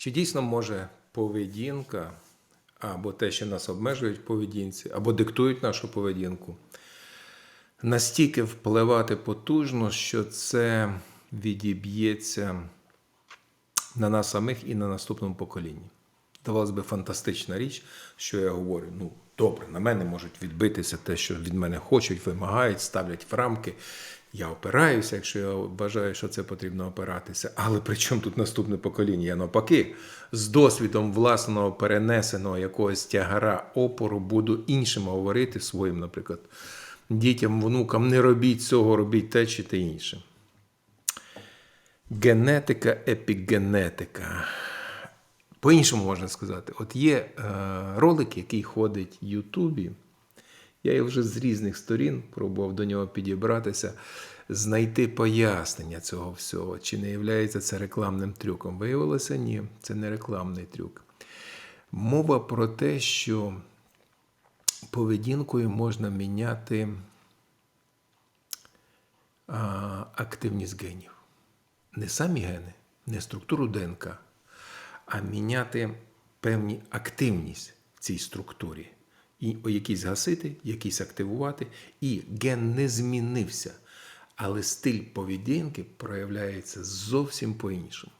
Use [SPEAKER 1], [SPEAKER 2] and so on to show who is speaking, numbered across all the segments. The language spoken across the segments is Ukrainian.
[SPEAKER 1] Чи дійсно може поведінка або те, що нас обмежують в поведінці, або диктують нашу поведінку, настільки впливати потужно, що це відіб'ється на нас самих і на наступному поколінні? Здавалось би, фантастична річ, що я говорю. Ну, добре, на мене можуть відбитися те, що від мене хочуть, вимагають, ставлять в рамки. Я опираюся, якщо я вважаю, що це потрібно опиратися. Але при чому тут наступне покоління? Я навпаки, з досвідом власного перенесеного якогось тягара опору буду іншим говорити своїм, наприклад, дітям, внукам, не робіть цього, робіть те чи те інше. Генетика, епігенетика. По-іншому можна сказати, от є е, ролик, який ходить в Ютубі. Я його вже з різних сторін пробував до нього підібратися, знайти пояснення цього всього, чи не є це рекламним трюком. Виявилося, ні, це не рекламний трюк. Мова про те, що поведінкою можна міняти активність генів. Не самі гени, не структуру ДНК, а міняти певні активність в цій структурі. І якісь гасити, якісь активувати. І ген не змінився. Але стиль поведінки проявляється зовсім по-іншому.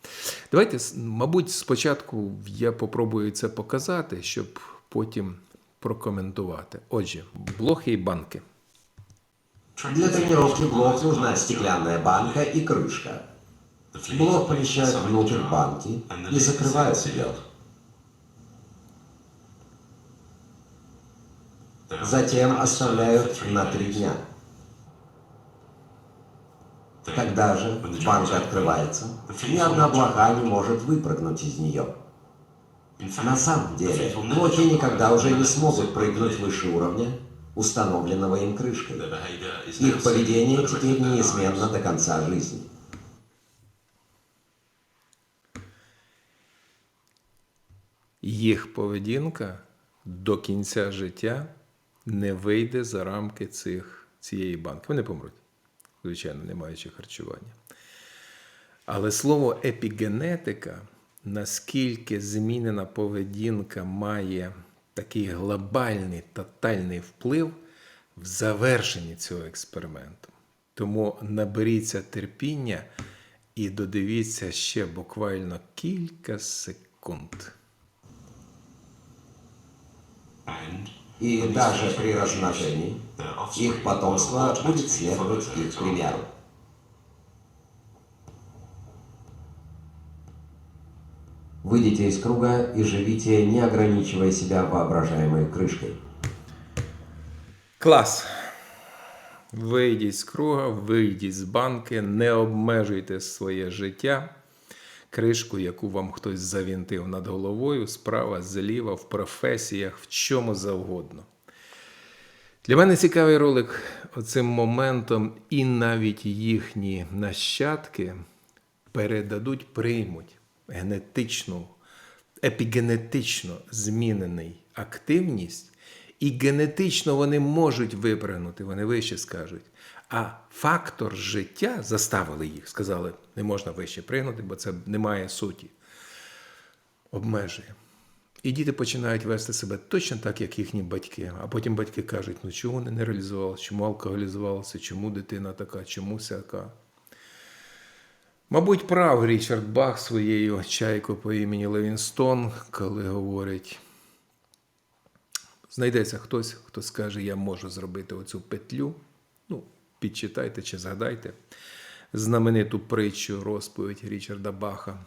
[SPEAKER 1] Давайте, мабуть, спочатку я попробую це показати, щоб потім прокоментувати. Отже, блохи і банки.
[SPEAKER 2] Для тренировки блок нужна стеклянная банка и крышка. Блок помещают внутрь банки и закрывают ее. Затем оставляют на три дня. Когда же банка открывается, ни одна блоха не может выпрыгнуть из нее. На самом деле, блоки никогда уже не смогут прыгнуть выше уровня, установленного им крышкой. Их поведение теперь неизменно до конца жизни.
[SPEAKER 1] Їх поведінка до кінця життя Не вийде за рамки цих, цієї банки. Вони помруть, звичайно, не маючи харчування. Але слово епігенетика, наскільки змінена поведінка має такий глобальний, тотальний вплив в завершенні цього експерименту. Тому наберіться терпіння і додивіться ще буквально кілька секунд.
[SPEAKER 2] И даже при размножении их потомство будет следовать их примеру. Выйдите из круга и живите, не ограничивая себя воображаемой крышкой.
[SPEAKER 1] Клас. Вийдіть з круга, вийдіть з банки, не обмежуйте своє життя. Кришку, яку вам хтось завінтив над головою, справа, зліва, в професіях, в чому завгодно. Для мене цікавий ролик оцим моментом, і навіть їхні нащадки передадуть, приймуть генетичну, епігенетично змінений активність, і генетично вони можуть випригнути, вони вище скажуть. А фактор життя заставили їх, сказали, не можна вище пригнути, бо це не має суті. Обмежує. І діти починають вести себе точно так, як їхні батьки. А потім батьки кажуть, ну чому вони не реалізувалися, чому алкоголізувалися, чому дитина така, чому сяка. Мабуть, прав Річард Бах своєю чайкою по імені Левінстон, коли говорить, знайдеться хтось, хто скаже, я можу зробити оцю петлю. Ну, підчитайте чи згадайте знамениту притчу розповідь Річарда Баха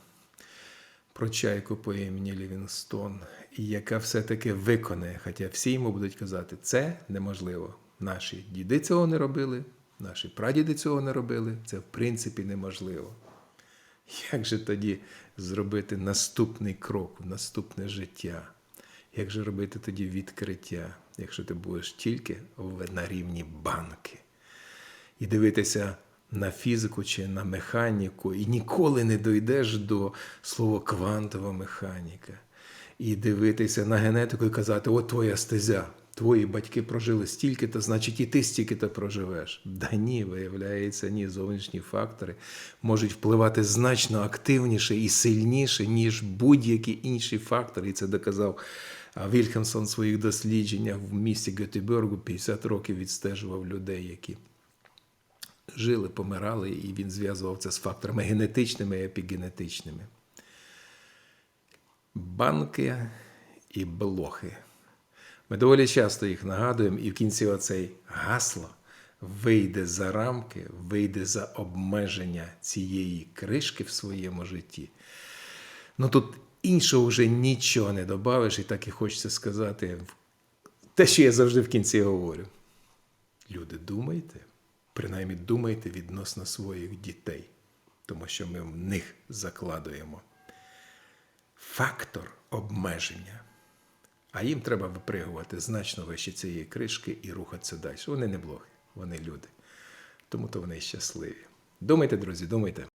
[SPEAKER 1] про чайку по імені Лівінстон, яка все-таки виконає, хоча всі йому будуть казати, це неможливо. Наші діди цього не робили, наші прадіди цього не робили, це в принципі неможливо. Як же тоді зробити наступний крок наступне життя? Як же робити тоді відкриття, якщо ти будеш тільки на рівні банки? І дивитися на фізику чи на механіку, і ніколи не дойдеш до слова квантова механіка. І дивитися на генетику і казати, от твоя стезя, твої батьки прожили стільки-то, значить і ти стільки-то проживеш. Да ні, виявляється, ні, зовнішні фактори можуть впливати значно активніше і сильніше, ніж будь-які інші фактори. І це доказав а, Вільхамсон в своїх дослідженнях в місті Гетеборгу 50 років відстежував людей, які жили, помирали, і він зв'язував це з факторами генетичними і епігенетичними. Банки і блохи. Ми доволі часто їх нагадуємо, і в кінці оцей гасло вийде за рамки, вийде за обмеження цієї кришки в своєму житті. Ну тут іншого вже нічого не додавиш, і так і хочеться сказати те, що я завжди в кінці говорю. Люди, думайте, принаймні думайте відносно своїх дітей, тому що ми в них закладуємо фактор обмеження. А їм треба випригувати значно вище цієї кришки і рухатися далі. Вони не блохи, вони люди. Тому то вони щасливі. Думайте, друзі, думайте.